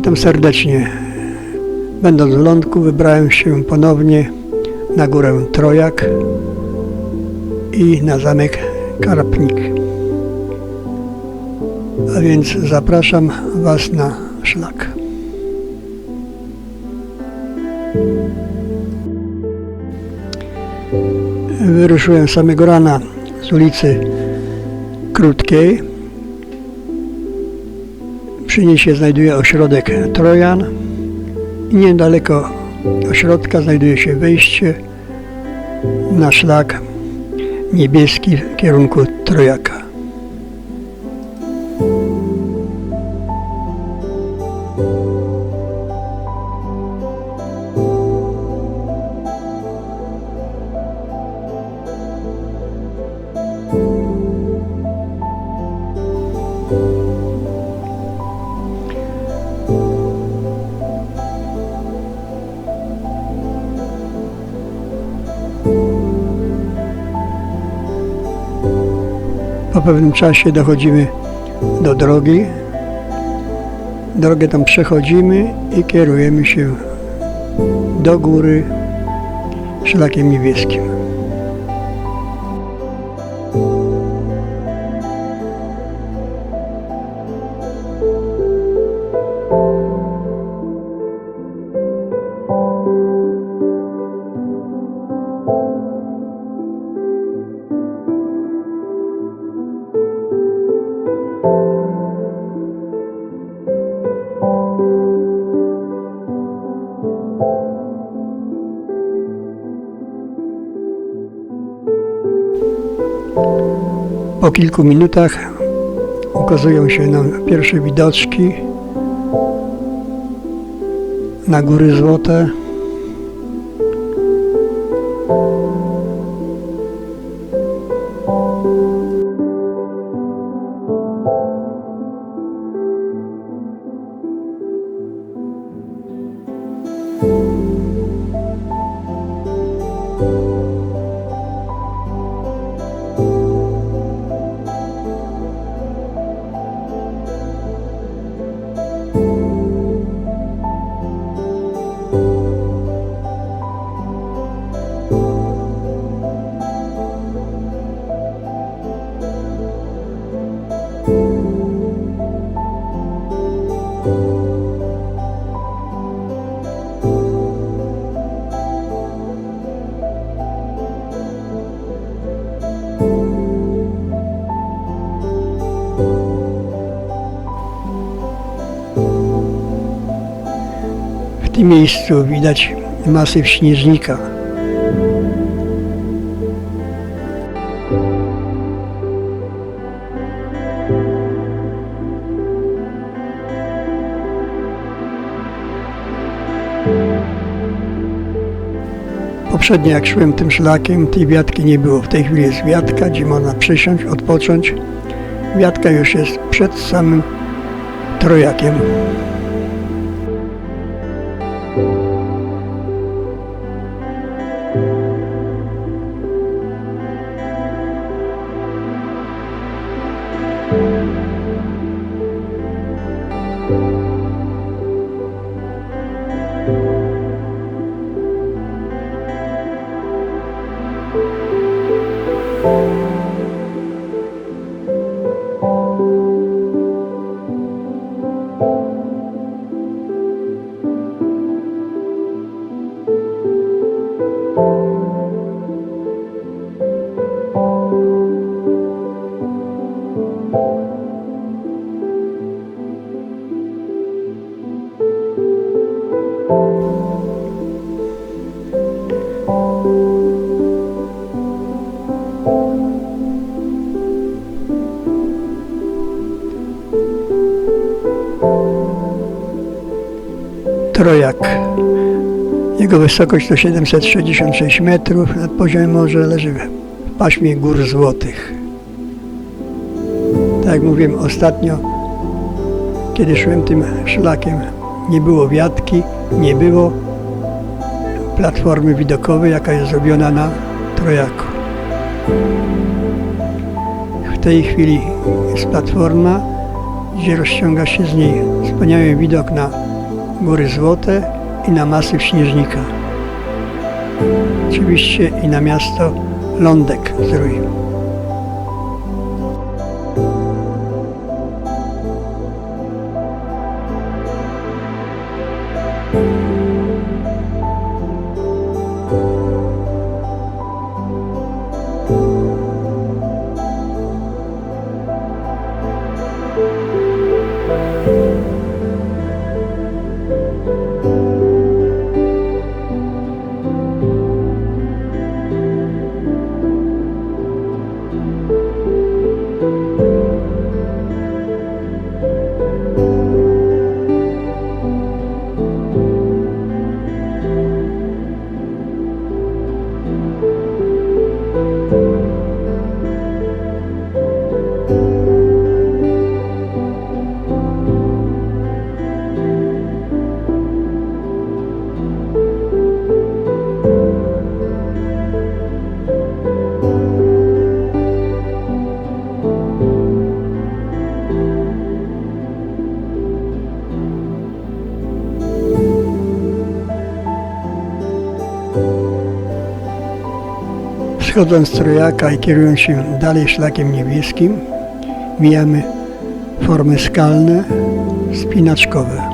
Witam serdecznie. Będąc w lądku wybrałem się ponownie na górę Trojak i na zamek Karapnik. A więc zapraszam Was na szlak. Wyruszyłem samego rana z ulicy Krótkiej. Przy się znajduje ośrodek Trojan i niedaleko ośrodka znajduje się wejście na szlak niebieski w kierunku Trojaka. Po pewnym czasie dochodzimy do drogi. Drogę tam przechodzimy i kierujemy się do góry szlakiem niebieskim. Po kilku minutach ukazują się nam pierwsze widoczki na góry złote. W tym miejscu widać masyw śnieżnika. Poprzednio jak szłem tym szlakiem, tej wiatki nie było. W tej chwili jest wiatka, gdzie można przysiąść, odpocząć. Wiatka już jest przed samym trojakiem. Trojak. Jego wysokość to 766 metrów, nad poziomem morza leży w paśmie gór złotych. Tak jak mówiłem ostatnio, kiedy szłem tym szlakiem, nie było wiatki, nie było platformy widokowej, jaka jest zrobiona na Trojaku. W tej chwili jest platforma, gdzie rozciąga się z niej wspaniały widok na Góry Złote i na masyw Śnieżnika. Oczywiście i na miasto Lądek Zdrój. Z Trojaka i kierując się dalej szlakiem niebieskim, mijamy formy skalne, spinaczkowe.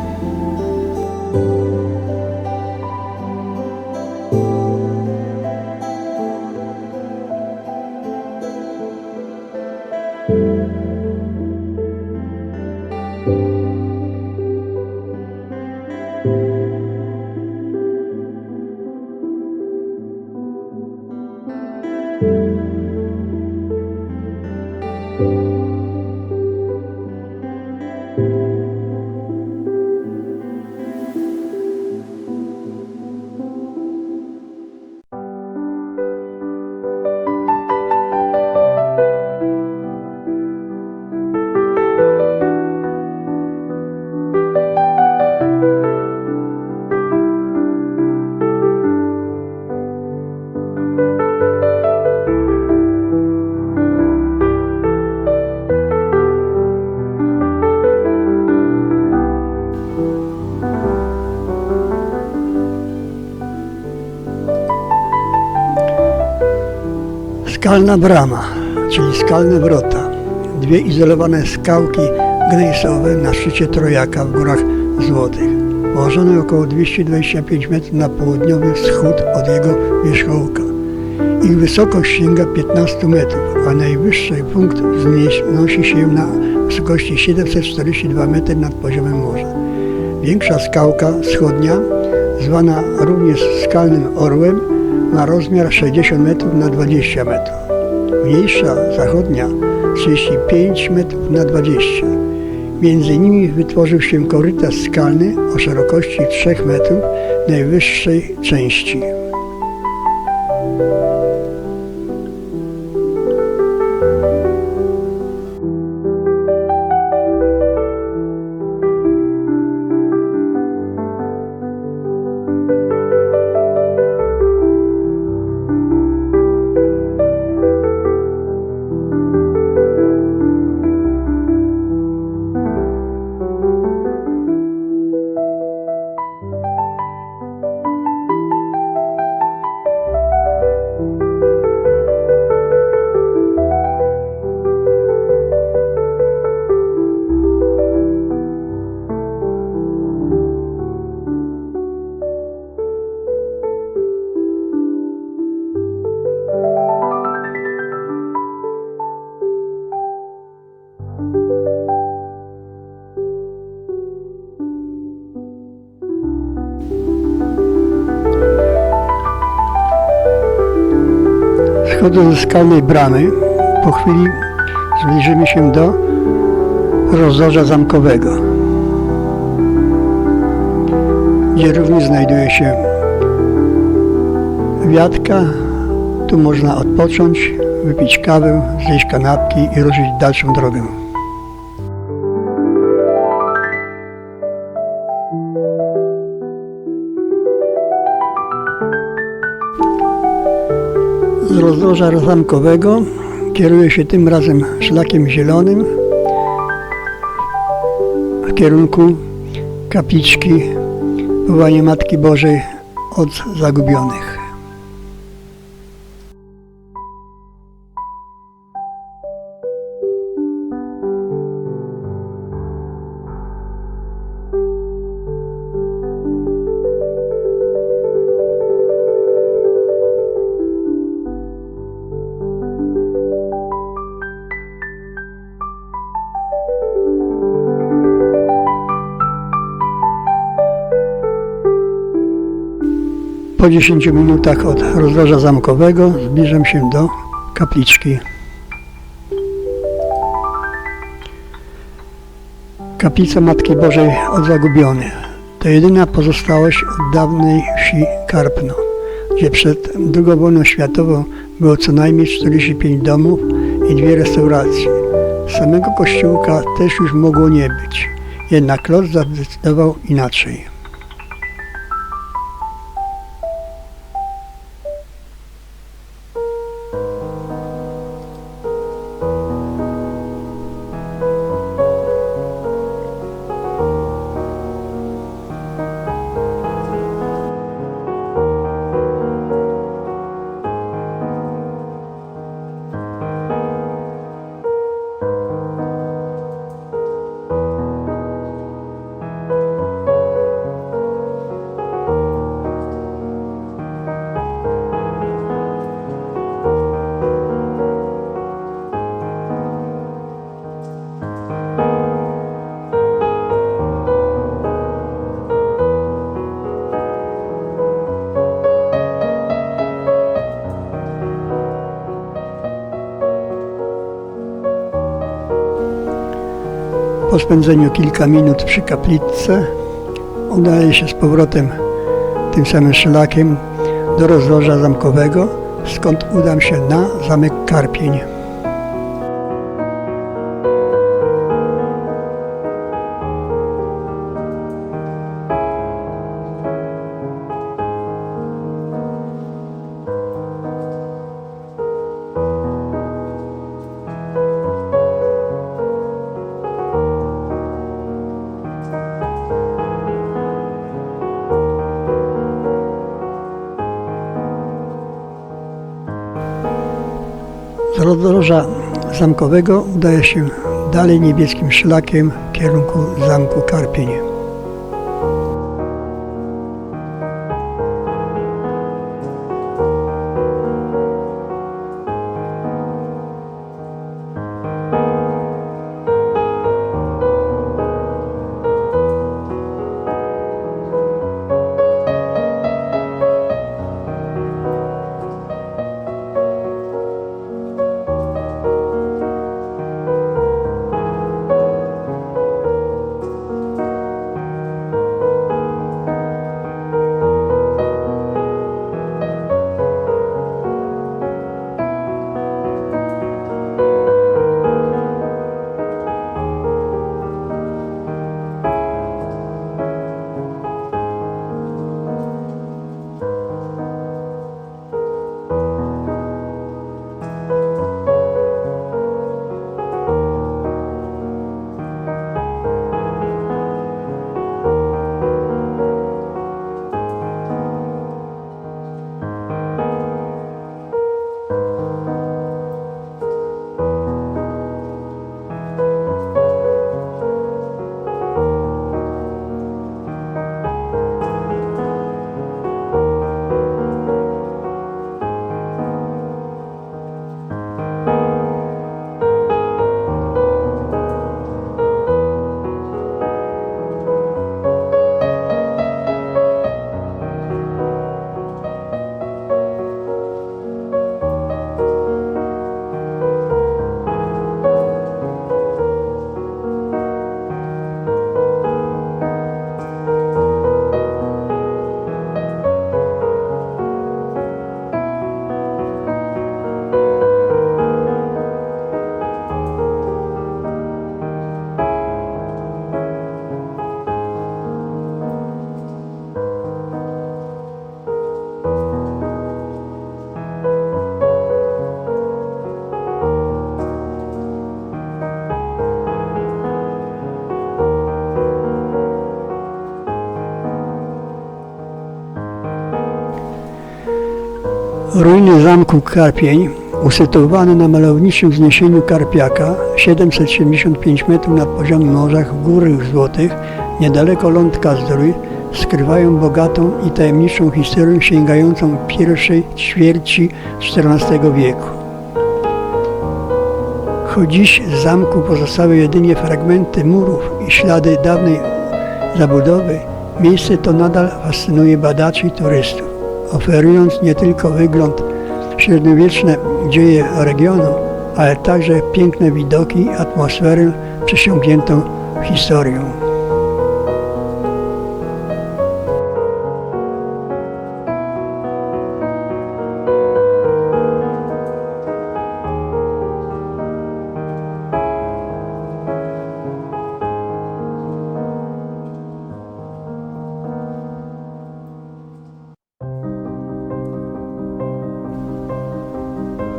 Skalna brama, czyli skalne wrota. Dwie izolowane skałki gnejsowe na szczycie Trojaka w Górach Złotych. Położone około 225 metrów na południowy wschód od jego wierzchołka. Ich wysokość sięga 15 metrów, a najwyższy punkt wznosi się na wysokości 742 metry nad poziomem morza. Większa skałka wschodnia, zwana również skalnym orłem, ma rozmiar 60 metrów na 20 metrów. Mniejsza zachodnia 35 metrów na 20. Między nimi wytworzył się korytarz skalny o szerokości 3 metrów najwyższej części. Schodząc ze skalnej bramy, po chwili zbliżymy się do rozdroża zamkowego, gdzie również znajduje się wiatka. Tu można odpocząć, wypić kawę, zjeść kanapki i ruszyć dalszą drogę. Z rozdroża zamkowego kieruje się tym razem szlakiem zielonym w kierunku kapliczki wołanie Matki Bożej od zagubionych. Po 10 minutach od rozdroża zamkowego zbliżam się do kapliczki. Kaplica Matki Bożej od Zagubionych to jedyna pozostałość od dawnej wsi Karpno, gdzie przed II wojną światową było co najmniej 45 domów i dwie restauracje. Samego kościółka też już mogło nie być, jednak los zadecydował inaczej. Po spędzeniu kilka minut przy kapliczce udaje się z powrotem tym samym szlakiem do rozdroża zamkowego, skąd udam się na zamek Karpień. Z rozdroża zamkowego udaje się dalej niebieskim szlakiem w kierunku zamku Karpień. Ruiny zamku Karpień, usytuowany na malowniczym wzniesieniu Karpiaka, 775 metrów nad poziomem w Górach Złotych, niedaleko Lądka Zdrój, skrywają bogatą i tajemniczą historię sięgającą pierwszej ćwierci XIV wieku. Choć dziś z zamku pozostały jedynie fragmenty murów i ślady dawnej zabudowy, miejsce to nadal fascynuje badaczy i turystów, oferując nie tylko wygląd średniowieczne dzieje regionu, ale także piękne widoki atmosferę przesiągniętą historią.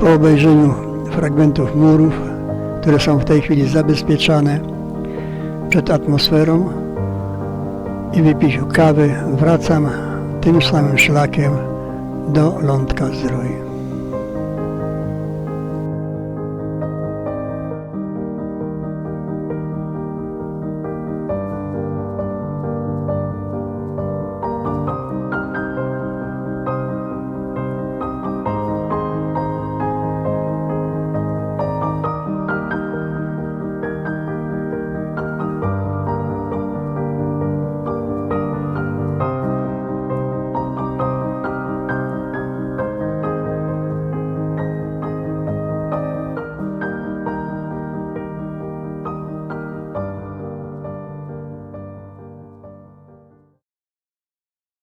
Po obejrzeniu fragmentów murów, które są w tej chwili zabezpieczane przed atmosferą i wypiciu kawy, wracam tym samym szlakiem do Lądka Zdrój.